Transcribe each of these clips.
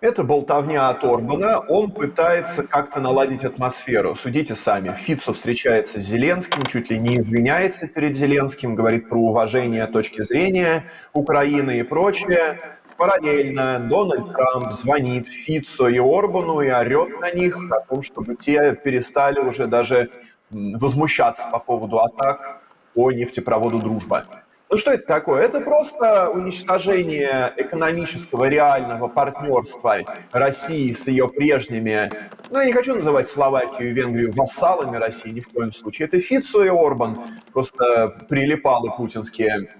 Это болтовня от Орбана. Он пытается как-то наладить атмосферу. Судите сами. Фицо встречается с Зеленским, чуть ли не извиняется перед Зеленским, говорит про уважение точки зрения Украины и прочее. Параллельно Дональд Трамп звонит Фицо и Орбану и орет на них о том, чтобы те перестали уже даже возмущаться по поводу атак по нефтепроводу «Дружба». Ну что это такое? Это просто уничтожение экономического реального партнерства России с ее прежними, ну я не хочу называть Словакию и Венгрию вассалами России ни в коем случае. Это Фицо и Орбан, просто прилипалы путинские.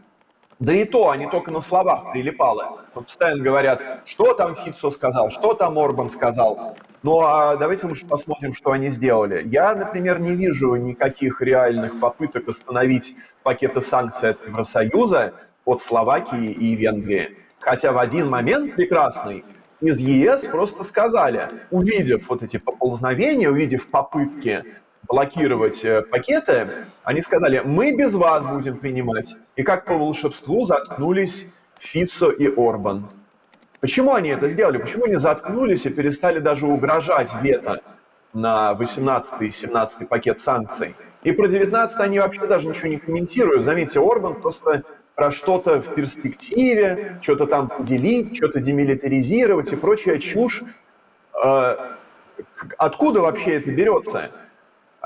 Да и то, они только на словах прилипалы. Вот постоянно говорят, что там Фицо сказал, что там Орбан сказал. Ну а давайте лучше посмотрим, что они сделали. Я, например, не вижу никаких реальных попыток остановить пакеты санкций от Евросоюза от Словакии и Венгрии. Хотя в один момент прекрасный из ЕС просто сказали, увидев вот эти поползновения, увидев попытки блокировать э, пакеты, они сказали, мы без вас будем принимать. И как по волшебству заткнулись Фицо и Орбан. Почему они это сделали? Почему они заткнулись и перестали даже угрожать вето на 18 и 17 пакет санкций? И про 19 они вообще даже ничего не комментируют. Заметьте, Орбан просто про что-то в перспективе, что-то там поделить, что-то демилитаризировать и прочая чушь. Э, Откуда вообще это берется?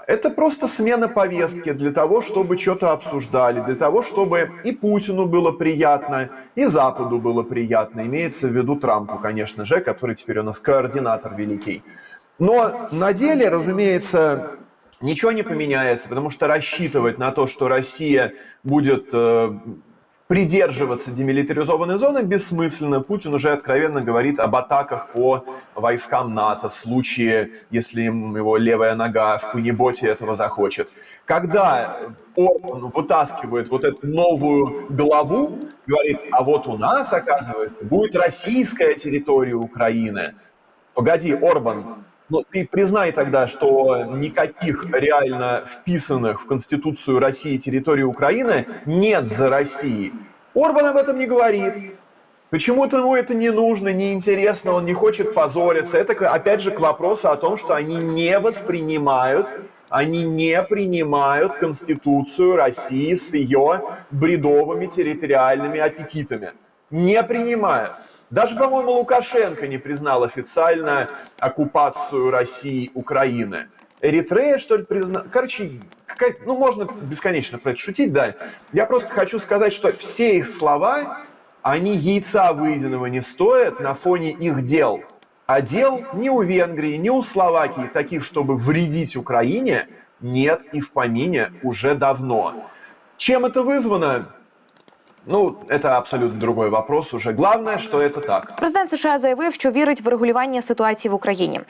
Это просто смена повестки для того, чтобы что-то обсуждали, для того, чтобы и Путину было приятно, и Западу было приятно. Имеется в виду Трампу, конечно же, который теперь у нас координатор великий. Но на деле, разумеется, ничего не поменяется, потому что рассчитывать на то, что Россия будет э, придерживаться демилитаризованной зоны бессмысленно. Путин уже откровенно говорит об атаках по войскам НАТО в случае, если его левая нога в Пунеботе этого захочет. Когда Орбан вытаскивает вот эту новую главу, говорит, а вот у нас, оказывается, будет российская территория Украины. Погоди, Орбан, ну, ты признай тогда, что никаких реально вписанных в Конституцию России территорий Украины нет за Россией. Орбан об этом не говорит. Почему-то ему это не нужно, не интересно, он не хочет позориться. Это, опять же, к вопросу о том, что они не воспринимают, они не принимают Конституцию России с ее бредовыми территориальными аппетитами. Не принимают. Даже, по-моему, Лукашенко не признал официально оккупацию России Украины. Эритрея, что ли, признала? Короче, какая- ну, можно бесконечно про это шутить, да. Я просто хочу сказать, что все их слова, они яйца выеденного не стоят на фоне их дел. А дел ни у Венгрии, ни у Словакии, таких, чтобы вредить Украине, нет и в помине уже давно. Чем это вызвано? Ну, это абсолютно другой вопрос уже. Главное, что это так. Президент США заявив, що вірить в регулювання ситуації в Україні.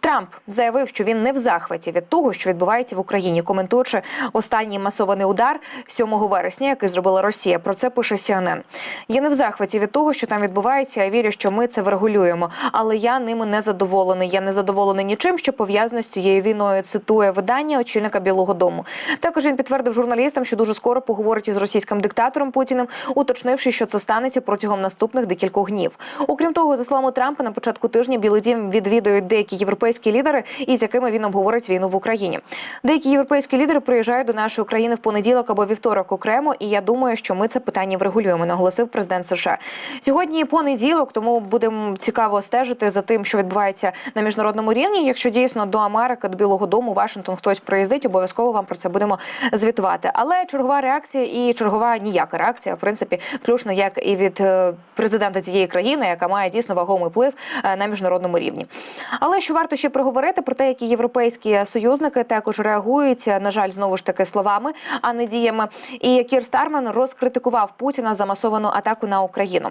Трамп заявив, що він не в захваті від того, що відбувається в Україні, коментуючи останній масований удар 7 вересня, який зробила Росія. Про це пише CNN. Я не в захваті від того, що там відбувається. Я вірю, що ми це врегулюємо, але я ними не задоволений. Я не задоволений нічим, що пов'язано з цією війною. Цитує видання очільника Білого Дому. Також він підтвердив журналістам, що дуже скоро поговорить із російським диктатором Путіним, уточнивши, що це станеться протягом наступних декількох днів. Окрім того, за словами Трампа, на початку тижня Білий Дім відвідують деякі європейські лідери, із якими він обговорить війну в Україні. Деякі європейські лідери приїжджають до нашої країни в понеділок або вівторок окремо, і я думаю, що ми це питання врегулюємо. Наголосив президент США. Сьогодні понеділок, тому будемо цікаво стежити за тим, що відбувається на міжнародному рівні. Якщо дійсно до Америки, до Білого Дому, Вашингтон хтось приїздить, обов'язково вам про це будемо звітувати. Але чергова реакція і чергова ніяка реакція, в принципі, включно як і від е, президента цієї країни, яка має дійсно вагомий вплив е, на міжнародному рівні. Але що варто ще проговорити про те, які європейські союзники також реагують, на жаль, знову ж таки словами, а не діями. І Кір Старман розкритикував Путіна за масовану атаку на Україну.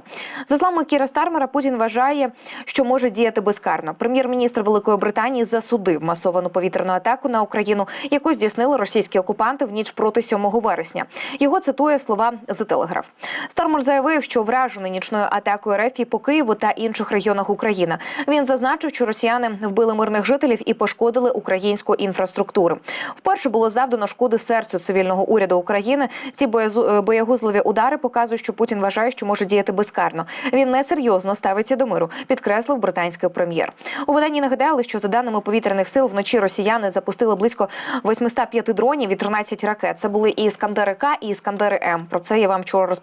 За словами Кіра Стармера, Путін вважає, що може діяти безкарно. Прем'єр-міністр Великої Британії засудив масовану повітряну атаку на Україну, яку здійснили російські окупанти в ніч проти 7 вересня. Його цитує слова The Telegraph. Стармер заявив, що вражений нічною атакою РФ по Києву та інших регіонах України. Він зазначив, що росіяни вбили мирних жителів і пошкодили українську інфраструктуру. Вперше було завдано шкоди серцю цивільного уряду України. Ці е, боягузливі удари показують, що Путін вважає, що може діяти безкарно. Він несерйозно ставиться до миру, підкреслив британський прем'єр. У виданні нагадали, що за даними повітряних сил вночі росіяни запустили близько 805 дронів і 13 ракет. Це були і Іскандери К, і Іскандери М. Про це я вам вчора розповідала.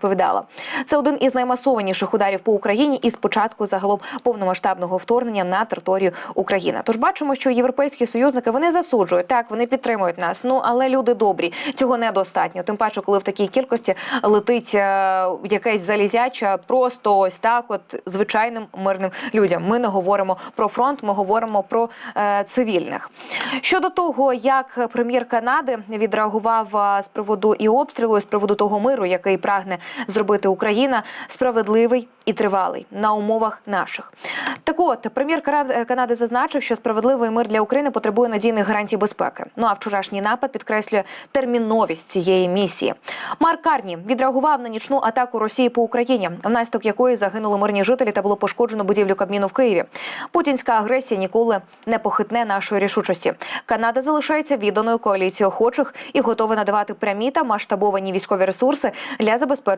Це один із наймасованіших ударів по Україні із початку загалом повномасштабного вторгнення на територію України. Тож бачимо, що європейські союзники вони засуджують так, вони підтримують нас. Ну але люди добрі, цього недостатньо. Тим паче, коли в такій кількості летить е, якесь залізяча, просто ось так, от звичайним мирним людям. Ми не говоримо про фронт, ми говоримо про е, цивільних. Щодо того, як прем'єр Канади відреагував е, з приводу і обстрілу, і з приводу того миру, який прагне зробити Україна, справедливий і тривалий на умовах наших. Так от прем'єр Кара- Канади зазначив, що справедливий мир для України потребує надійних гарантій безпеки. Ну а вчорашній напад підкреслює терміновість цієї місії. Марк Карні відреагував на нічну атаку Росії по Україні, внаслідок якої загинули мирні жителі та було пошкоджено будівлю Кабміну в Києві. Путінська агресія ніколи не похитне нашої рішучості. Канада залишається відданою коаліцією охочих і готова надавати прямі та масштабовані військові ресурси для забезпечення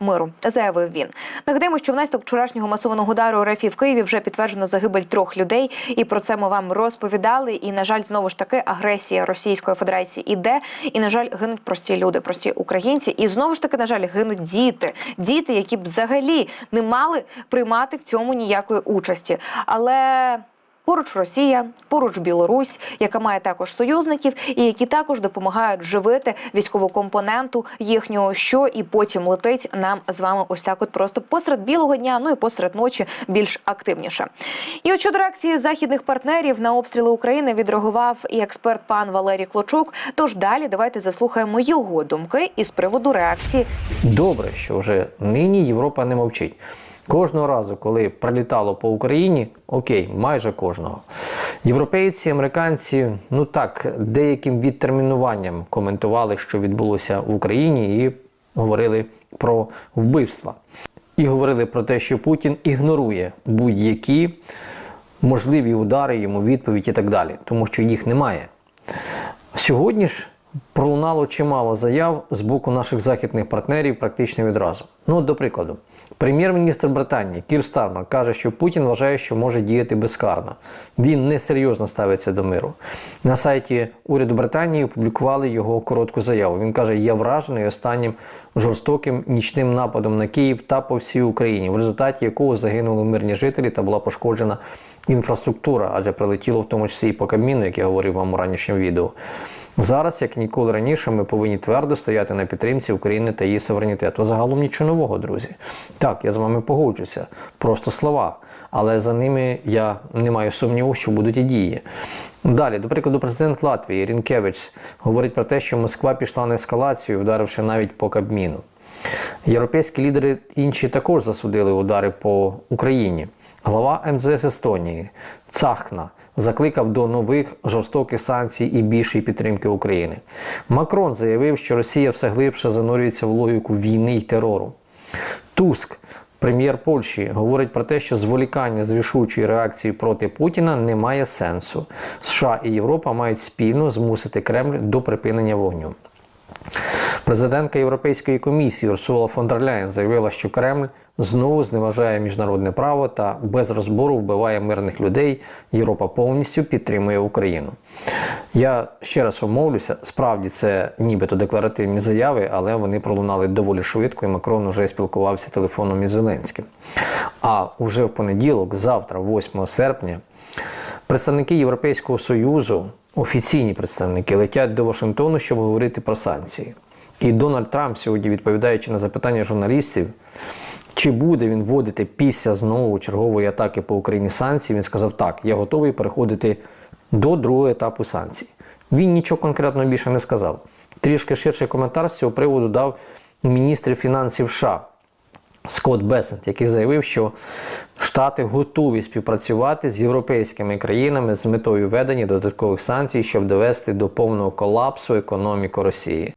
миру, заявив він. Нагадаємо, що внаслідок вчорашнього масованого удару РФ в Києві вже підтверджено загибель трьох людей, і про це ми вам розповідали. І на жаль, знову ж таки, агресія Російської Федерації іде, і на жаль, гинуть прості люди, прості українці. І знову ж таки, на жаль, гинуть діти, діти, які б взагалі не мали приймати в цьому ніякої участі. Але Поруч Росія, поруч Білорусь, яка має також союзників, і які також допомагають живити військову компоненту їхнього, що і потім летить нам з вами ось так, от просто посеред білого дня, ну і посеред ночі більш активніше. І от щодо реакції західних партнерів на обстріли України відреагував і експерт пан Валерій Клочук. Тож далі давайте заслухаємо його думки із приводу реакції Добре, що вже нині Європа не мовчить. Кожного разу, коли прилітало по Україні, окей, майже кожного. Європейці, американці, ну так, деяким відтермінуванням коментували, що відбулося в Україні, і говорили про вбивства. І говорили про те, що Путін ігнорує будь-які можливі удари, йому відповідь і так далі, тому що їх немає. Сьогодні ж пролунало чимало заяв з боку наших західних партнерів практично відразу. Ну, до прикладу, прем'єр-міністр Британії Кір Стармер каже, що Путін вважає, що може діяти безкарно. Він несерйозно ставиться до миру. На сайті уряду Британії опублікували його коротку заяву. Він каже: Я вражений останнім жорстоким нічним нападом на Київ та по всій Україні, в результаті якого загинули мирні жителі та була пошкоджена інфраструктура, адже прилетіло в тому числі і по Кабміну, як я говорив вам у ранішньому відео. Зараз, як ніколи раніше, ми повинні твердо стояти на підтримці України та її суверенітету. Загалом нічого нового, друзі. Так, я з вами погоджуся. Просто слова. Але за ними я не маю сумніву, що будуть і дії. Далі, до прикладу, президент Латвії Рінкевич говорить про те, що Москва пішла на ескалацію, вдаривши навіть по Кабміну. Європейські лідери інші також засудили удари по Україні. Глава МЗС Естонії Цахна закликав до нових жорстоких санкцій і більшої підтримки України. Макрон заявив, що Росія все глибше занурюється в логіку війни й терору. Туск, прем'єр Польщі, говорить про те, що зволікання з рішучої реакції проти Путіна не має сенсу. США і Європа мають спільно змусити Кремль до припинення вогню. Президентка Європейської комісії Урсула фон дер Ляєн заявила, що Кремль знову зневажає міжнародне право та без розбору вбиває мирних людей. Європа повністю підтримує Україну. Я ще раз умовлюся, справді це нібито декларативні заяви, але вони пролунали доволі швидко, і Макрон вже спілкувався телефоном із Зеленським. А уже в понеділок, завтра, 8 серпня, представники Європейського Союзу, офіційні представники, летять до Вашингтону, щоб говорити про санкції. І Дональд Трамп сьогодні, відповідаючи на запитання журналістів, чи буде він вводити після знову чергової атаки по Україні санкції, він сказав: так, я готовий переходити до другого етапу санкцій. Він нічого конкретного більше не сказав. Трішки ширший коментар з цього приводу дав міністр фінансів США Скотт Бесент, який заявив, що Штати готові співпрацювати з європейськими країнами з метою введення додаткових санкцій, щоб довести до повного колапсу економіку Росії.